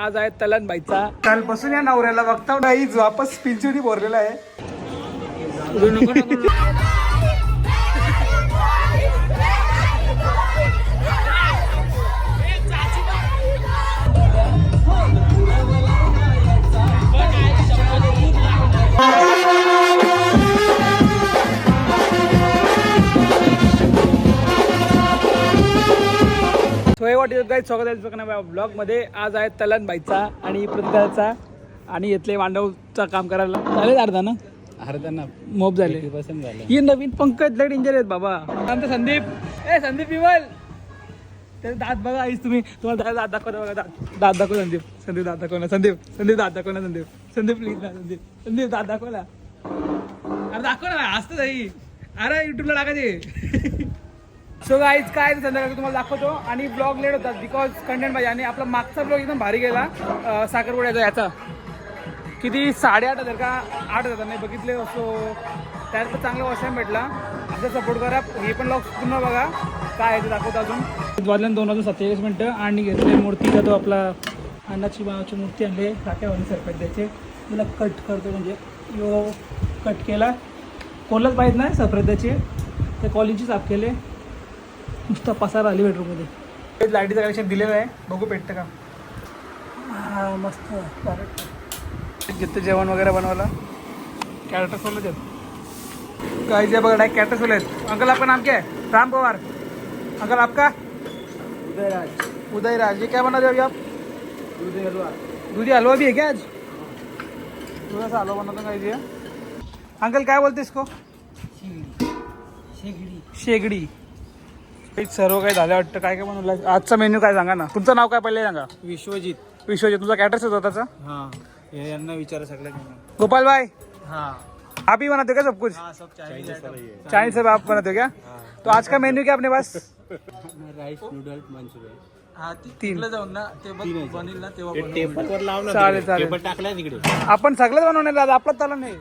आज आहे तलन बाईचा. कालपासून या नवऱ्याला बघता नाही वापस पिंचुडी बोरलेला आहे. सोय वाटेल काय स्वागत आहे तुमचं ब्लॉगमध्ये आज आहे तलन बाईचा आणि प्रत्येकाचा आणि इथले मांडवचा काम करायला. चालेल अर्धा ना? अर्धा ना. मोब झाले. ही नवीन पंकज लय डेंजर आहेत बाबा. आमचं संदीप. ए संदीप विमल. त्याचे दात बघा आईस तुम्ही. तुम्हाला दात दात दाखवा बघा. दात दात दाखव संदीप. संदीप दात दाखव ना. संदीप. संदीप दात दाखव ना संदीप. संदीप प्लीज ना संदीप. संदीप दात दाखव ना. अरे दाखव ना असतं जाई अरे युट्यूबला टाकायचे सो गाईज काय संध्याकाळी तुम्हाला दाखवतो. आणि ब्लॉग लेट होतात बिकॉज कंटेंट पाहिजे. आणि आपला मागचा ब्लॉग एकदम भारी गेला. साखरपुड्याचा याचा. किती? साडेआठ हजार का? आठ हजार. नाही बघितले. असो त्यात पण चांगला वॉशम भेटला. असं सपोर्ट करा. हे पण लॉग पूर्ण बघा. काय आहे ते दाखवतो अजून. वाजल्यान दोन वाजून सत्तेचाळीस मिनटं. आणि घेतले मूर्तीचा तो आपला अन्नाची मावाची मूर्ती आणली. टाक्यावानी सरपट द्यायचे. तिला कट करतो म्हणजे. यो कट केला. कोणलाच पाहिजे नाही सफरद्याचे ते कॉलिंगची साफ केले. नुसता पसार आली बेडरूममध्ये लाईटीचं कनेक्शन दिलेलं आहे. बघू पेटतं का? हा मस्त. घेतं जेवण वगैरे बनवायला कॅरेक्टर सोलत आहेत. काही जे बघा डायरेक्ट कॅरेक्टर सोल आहेत. अंकल आपका नाम क्या है? राम पवार. अंकल आपका? उदयराज. उदयराज. ये क्या बना रहे हो अभी आप? दूधी हलवा. दूधी हलवा भी है क्या आज? सा हलवा बनाता काही जी अंकल काय बोलते इसको? शेगडी. हे सर्व काही झालं वाटतं. काय काय बनवलं? आजचा मेन्यू काय सांगा ना. तुमचं नाव काय पहिले सांगा. विश्वजित. विश्वजित तुमचा कॅटर्स होता त्याचा? हा. हे यांना विचारा सगळ्या गोपाल भाई? हा. आप ही बनाते हो क्या सब कुछ? हा सब चाइनीज सब आप बनाते हो क्या? तो आज का मेन्यू क्या अपने पास? Rice noodles Manchurian. हा ती तीन. तिकडे जाऊन ना ते बघ. बनेल ना तेव्हा चालेल, चालेल. टेबल टाकलाय तिकडे. आपण सगळं बनवणार आज आपला त्याला नाही.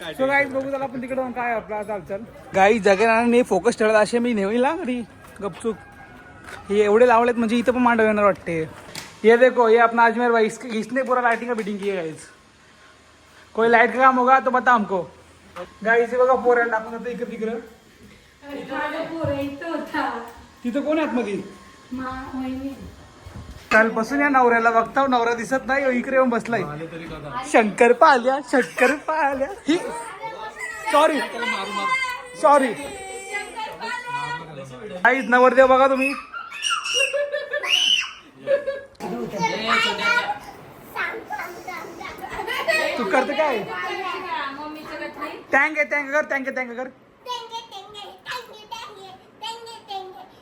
सो गाई बघू त्याला आपण तिकडे काय आपला चालचाल गाई जगेनाने फोकस ठेवला असे मी नेहमी घरी. गपचूप. हे एवढे लावलेत म्हणजे इथं पण मांडव येणार वाटते. ये देखो ये अपना अजमेर भाई. इसके इसने पूरा लाइटिंग का बिल्डिंग की है गाइस कोई लाइट का काम होगा तो बता हमको. गाई से बघा पोर टाकून जातं इकडे तिकडं. तिथं कोण आतमध्ये? कालपासून या नवऱ्याला बघता नवरा दिसत नाही इकडे येऊन बसलाय. शंकर पाल्या शंकर पाल्या ही सॉरी सॉरी काहीच नवरदेव बघा तुम्ही. तू करते काय? टँक आहे टँक कर टँक टँक कर.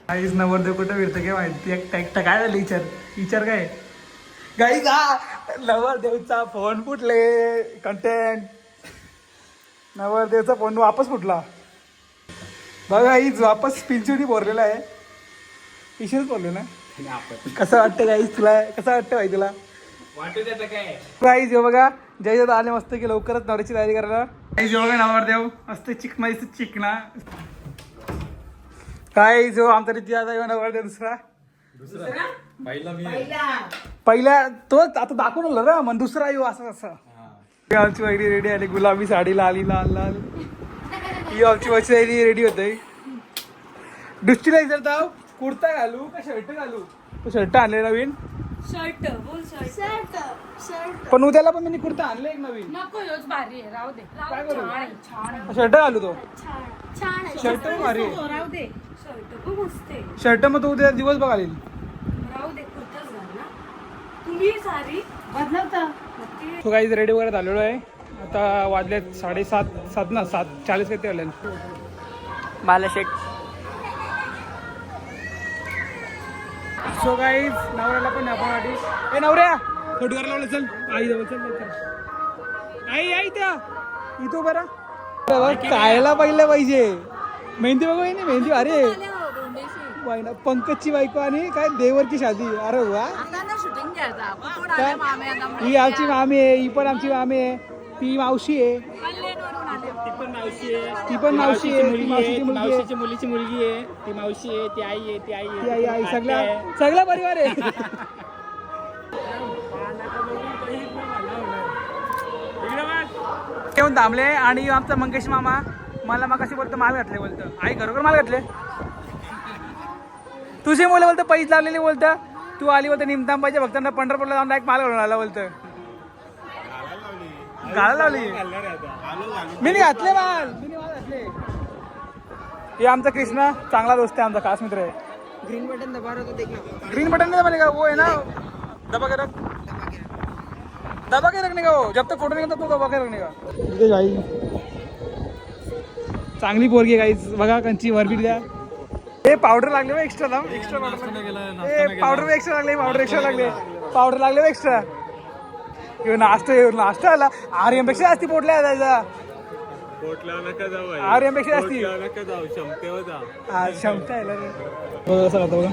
काहीच नवरदेव कुठं फिरतं काय माहिती? एक टॅक्ट काय झालं? विचार. विचार काय? गाईज हा! नवरदेवचा फोन फुटले. कंटेंट नवरदेवचा फोन वापस फुटला. बघा हीच वापस पिंचुडी बोरलेला आहे. इशूच बोलले ना. कसं वाटतं गाईज तुला कसं वाटतं भाई तुला? वाटू द्या काय. गाईज हे बघा जय आले मस्त की लवकरच नवऱ्याची तयारी करायला. गाईज हे बघा नवरदेव मस्त चिकना दिसत चिकना. काय जो आमचा रीती आता येऊन नवरदेव दुसरा? पहिला तो आता दाखवून आला रा मग दुसरा येऊ असं असं आमची वगैरे रेडी आली गुलाबी साडी लाली लाल लाल. ही आमची वची रेडी होते. दुसरीला विचारता कुर्ता घालू का शर्ट घालू? तो शर्ट आणले नवीन. शर्ट बोल शर्ट शर्ट पण उद्याला पण मी कुर्ता आणले एक नवीन. नको योच भारी आहे राहू दे. काय करू? शर्ट घालू तो. छान आहे. शर्ट भारी आहे. राहू दे. शर्ट पण मस्त आहे शर्ट मग तो उद्या दिवस बघाल राहू दे कुर्ताच घाल ना. तुम्ही सारी बदलवता नक्की. तो काही रेडी वगैरे झालेलो आहे. आता वाजले साडेसात सात ना सात चाळीस किती आले मला शेट सो गाईज नवऱ्याला पण आपण वाटी. ए नवऱ्या! फोटोवर लावलं चल. आई जवळ चल लवकर. आई आई त्या. इथं बरा कायला पाहिलं पाहिजे. मेहंदी बघू नाही मेहंदी अरे. पंकजची बायको आणि काय देवरची शादी. अरे वा. ही आमची मामी आहे ही पण आमची मामी आहे. ती मावशी आहे. ती पण मावशी आहे. ती मावशीची मुलगी आहे मुलीची मुलगी आहे. ती मावशी आहे ती आई आहे ती आई ती आई आई सगळा सगळा परिवार आहे. येऊन थांबले आणि आमचा मंगेश मामा. मला मग कशी बोलतो माल घातले बोलतं. आई खरोखर माल घातले तुझे मुलं बोलतं पैसे लावलेले बोलतं. तू आली बोलतं निमताम पाहिजे भक्तांना पंढरपूरला जाऊन एक माल घालून आला बोलतं. घाला लावली. मी नाही घातले माल. मी माल घातले. हे आमचा कृष्णा चांगला दोस्त आहे आमचा खास मित्र आहे. ग्रीन बटन दबा रहा ग्रीन बटन नहीं दबाने का? वो है ना. दबा के रख. दबा के रखने का वो. जब तक फोटो नहीं तब तक दबा के रखने का. भाई चांगली पोरगी आहे गाईच बघा कंची वरबीट द्या. हे पावडर लागले बा एक्स्ट्रा ना एक्स्ट्रा पावडर पावडर एक्स्ट्रा लागले पावडर एक्स्ट्रा लागले. पावडर लागले एक्स्ट्रा नाश्ता नाश्ता आला. आर्यनपेक्षा जास्ती त्याचा पोटला नका जाऊ आर्यनपेक्षा जास्ती. नका जाऊ क्षमतेवर जा. हा क्षमता आहे. बघा कसं राहतं बघा.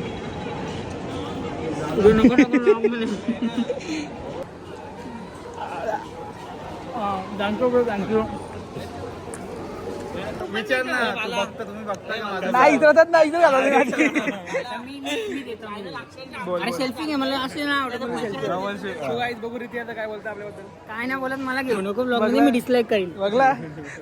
थँक्यू ब्रो थँक्यू विचार ना तू बघता तुम्ही बघता का माझं? नाही इथं राहतात नाही इथं राहतात अरे सेल्फी घे मला असे ना आवडत. बघू रीती आता काय बोलता आपल्याबद्दल. काय नाही बोलत मला घेऊ नको ब्लॉगमध्ये मी डिसलाईक करीन. बघला.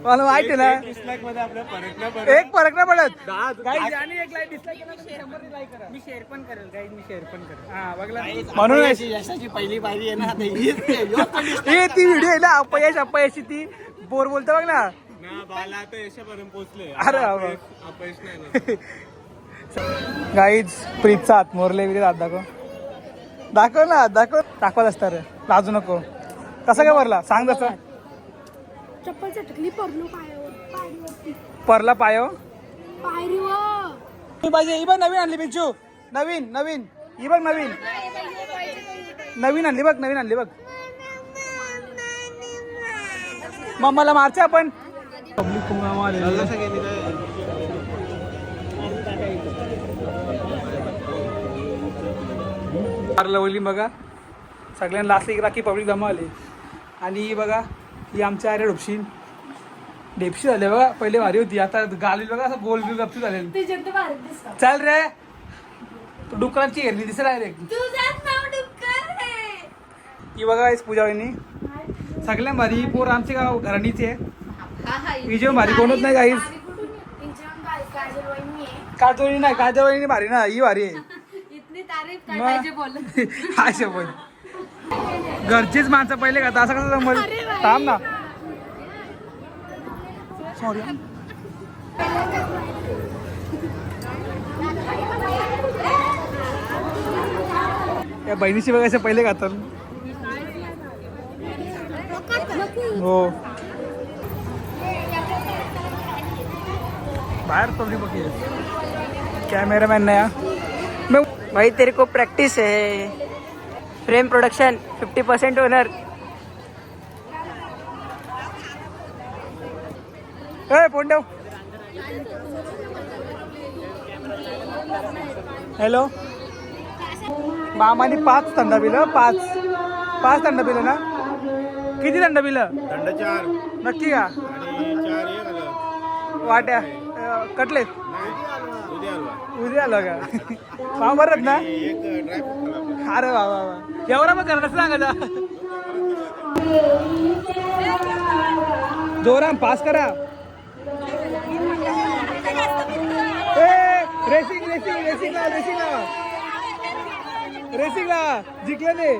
मला माहिती आहे ना. Dislike मध्ये आपल्या फरक नाही पडत. एक फरक नाही पडत Guys, आणि एक लाईक डिसलाईक केला तर शंभर लाईक करा. मी शेअर पण करेल काही मी शेअर पण करेल. हा बघला. म्हणून यशाची पहिली पायरी आहे ना आता हीच आहे. ह्यो पण हे ती व्हिडिओ आहे ना अपयश अपयशी ती. बोर बोलतो बघ ना. अरे गाईज प्रीतचा हात मोरले वगैरे हात दाखव. दाखव ना हात दाखव. दाखवत असता रे. लाजू नको. कसं काय भरला सांग तसं. चप्पल चटकली परला पायो पायरीवर. पाहिजे ही बघ नवीन आणली पिंचू. नवीन नवीन. ही बघ नवीन. नवीन आणली बघ नवीन आणली बघ. मग मला मारचे आपण. पब्लिक लवली बघा. सगळ्यांना लास्ट एक राखी पब्लिक जमा आली आणि ही बघा ही आमच्या अरे ढोपशी. ढेपशी झाले बघा पहिले भारी होती. आता गाली बघा असं गोल गोल गपची झाले चल रे. तू डुकरांची हेरली डायरेक्ट डुक्कर आहे. ही बघा आहेस पूजा वहिनी सगळ्यात भारी. ही पोर आमची गाव घराणीची. आहे विजय भारी कोणच नाही आहे. काजोळी नाही वहिनी भारी ना ही भारी आहे. हा घरचीच माणसं पहिले का असं कसं जमल. थांब ना. सॉरी या बहिणीशी बघायचं पहिले खातात हो. बाहेर बघी कॅमेरामॅन नाही हा. मैं भाई तेरे को प्रैक्टिस है। फ्रेम प्रोडक्शन 50 परसेंट ओनर ठेव हॅलो मामाने पाच थंडा पिलं पाच. पाच थंडा पिलं ना? किती थंडा पिलं? थंड चार. नक्की का? वाट्या. कटलेत? उद्या आलं का? पाव बरं ना? अरे वा वा वा. एवढा मग कसं सांगायचा जोराम पास करा. रेसिंग रेसिंग रेसिंग लावा रेसिंग लावा रेसिंग लावा जिंकलेले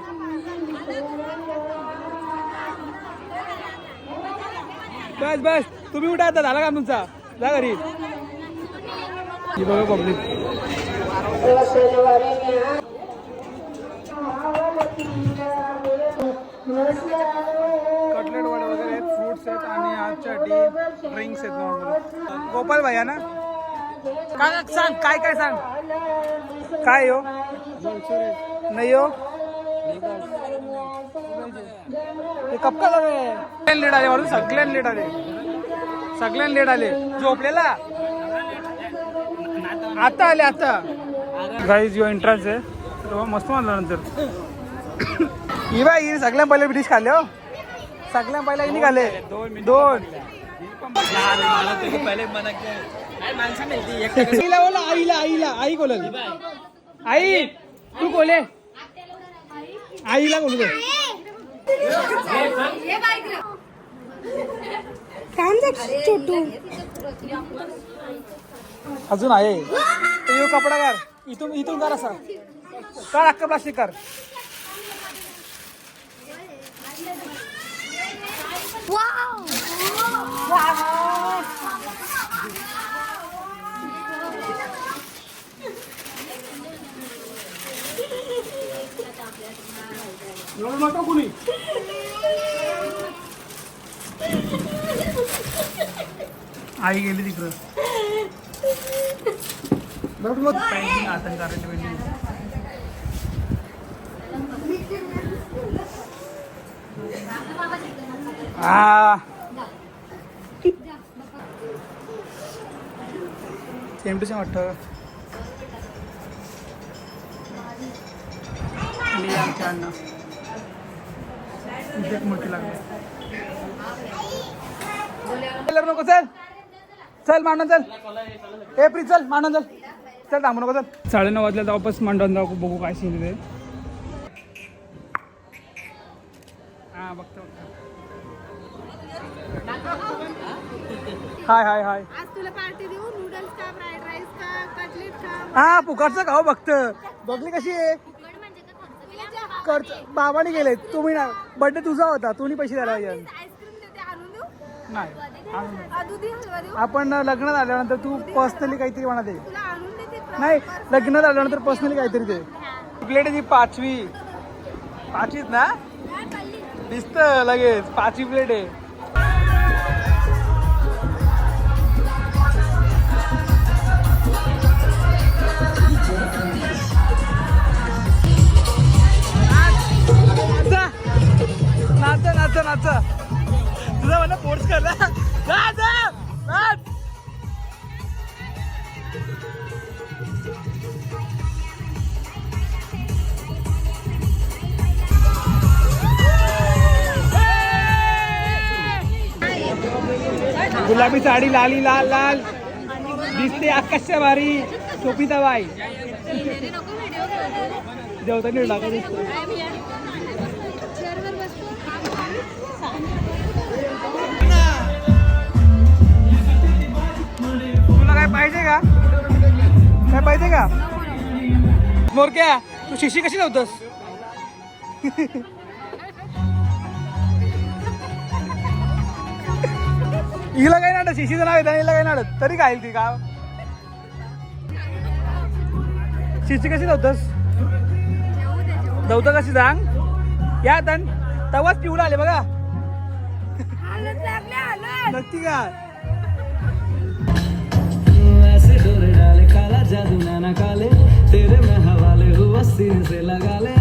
बस बस. तुम्ही उठा आता झाला का तुमचा जा घरी. बघा पब्लिक. कटलेट वडे वगैरे आहेत फ्रुट्स आहेत आणि आजच्यासाठी ड्रिंक्स आहेत नॉर्मल गोपाल भैया ना? काय सांग काय काय सांग? काय हो? नाही हो? ते कपका सगळ्यां लेट आले वरून सगळ्यां लेट आले. सगळ्यां लेट आले. झोपलेला? आता आले आता. गाईज यो एंट्रन्स आहे. तेव्हा मस्त म्हणलं नंतर. ही. बाई हिने सगळ्यात पहिले ब्रिटिश खाल्ले. हो सगळ्यात पहिला हिने खाल्ले दोन आईला बोला आईला आईला. आई बोलल आई तू बोले आईला बोलू दे. हे रे. छोटू. अजून आहे. येऊ कपडा कर इथून इथून कर असा कर अक्का प्लास्टिक कर. नका कुणी. आई गेली तिकडं रडू नको. काही आतंक करायला वेगळी. आ सेम टू सेम वाटतं. आमच्या अण्णा. मोठी लागली. नको चल. चल मांडण चल. ए प्री चल मांडण चल. चल थांबू नको चल. साडेनऊ वाजल्या वापस मांडण जाऊ बघू काय सीन ते. हा बघतो. हाय हाय हाय. आज तुला पार्टी देऊ? नूडल्स का फ्राईड राईस का कटलेट का? हा पुकारचं खाऊ बघत बघली कशी आहे? खर्च बाबाने गेले तुम्ही ना. बर्थडे तुझा होता तुम्ही पैसे द्यायला पाहिजे आईस्क्रीम देते आणून देऊ? नाही आणून दे. आ, दुधी हलवा देऊ? आपण लग्न झाल्यानंतर तू पर्सनली काहीतरी म्हणा दे. तुला नाही लग्न झाल्यानंतर पर्सनली काहीतरी ते. प्लेट आहे ती पाचवी. पाचवीच ना? दिसत लगेच पाचवी प्लेट आहे. नाच. नाच नाच तुझा म्हणा फोर्स कर गुलाबी साडी लाली लाल लाल. दिसते आकाशच्या भारी सोपिता बाई जेवताना टाका दिसतो. तुला काय पाहिजे का? काय पाहिजे का? मोरक्या तू शिशी कशी नव्हतस हिला काय नाटत शिशीचं नाव आहे हिला काय नाटत तरी काय ती का शिशी कशी लावतोस दौत कशी सांग? या तन तवाच पिऊला आले बघा. नक्की का ऐसे डोरे डाले काला जादू नाना काले तेरे में हवाले हुआ सीने से लगा ले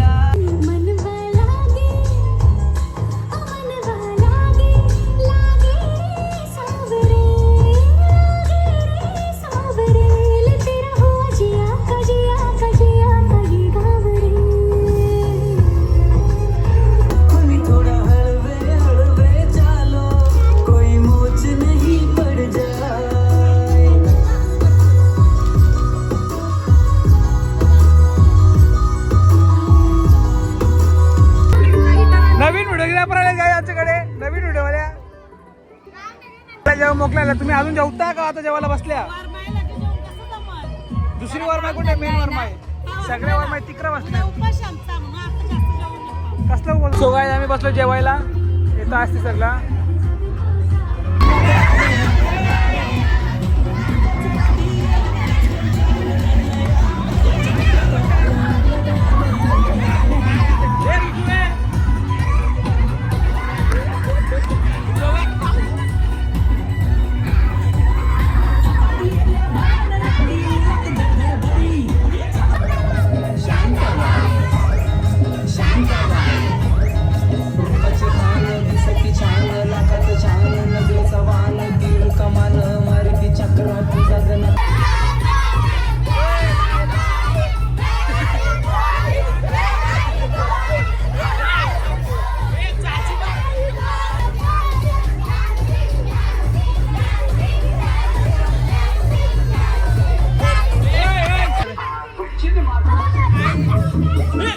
तुम्ही अजून जेवता का आता जेवायला बसल्या? दुसरी वरमाय कुठे मेन वरमाय सगळ्या वरमाय तिकडे बसल्या. कसलं बोल? सो आम्ही बसलो जेवायला. येतो असते सगळा. นี่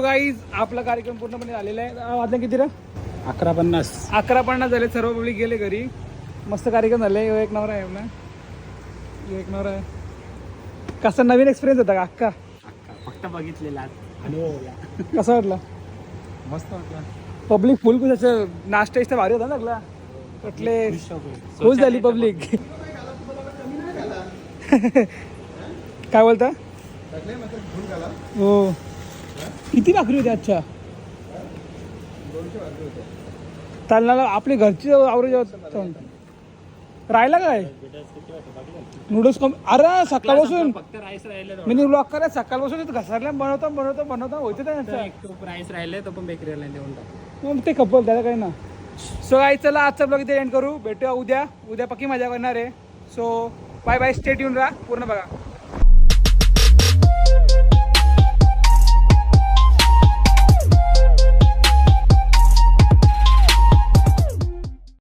गाईज आपला कार्यक्रम पूर्णपणे झालेला आहे. वाजले किती रे? अकरा पन्नास. अकरा पन्नास झाले सर्व पब्लिक गेले घरी. मस्त कार्यक्रम झाले. ह्यो एक नवरा आहे ना. ह्यो एक नवरा आहे. कसा नवीन एक्सपिरियन्स होता का अक्का? फक्त बघितलेला. अनुभवला कसा वाटला? मस्त वाटला. पब्लिक फुल खुश असं नाश्ता इष्ट भारी होता ना लागला कुठले खुश झाली पब्लिक काय बोलता? हो. किती भाकरी होती अच्छा तालनाला आपली घरची आवरेज राहिला काय? नूडल्स कम अरे सकाळपासून. मी ब्लॉक करा सकाळपासून घसरल्या बनवता बनवता बनवता होते त्यांचा एक तो राईस राहिले तो पण बेकरीला देऊन टाक मग ते कपल त्याला काही ना. सो आई चला आजचा ब्लॉग इथे एंड करू. भेटूया उद्या. उद्या पक्की मजा करणार आहे. सो बाय बाय स्टेट येऊन राहा. पूर्ण बघा.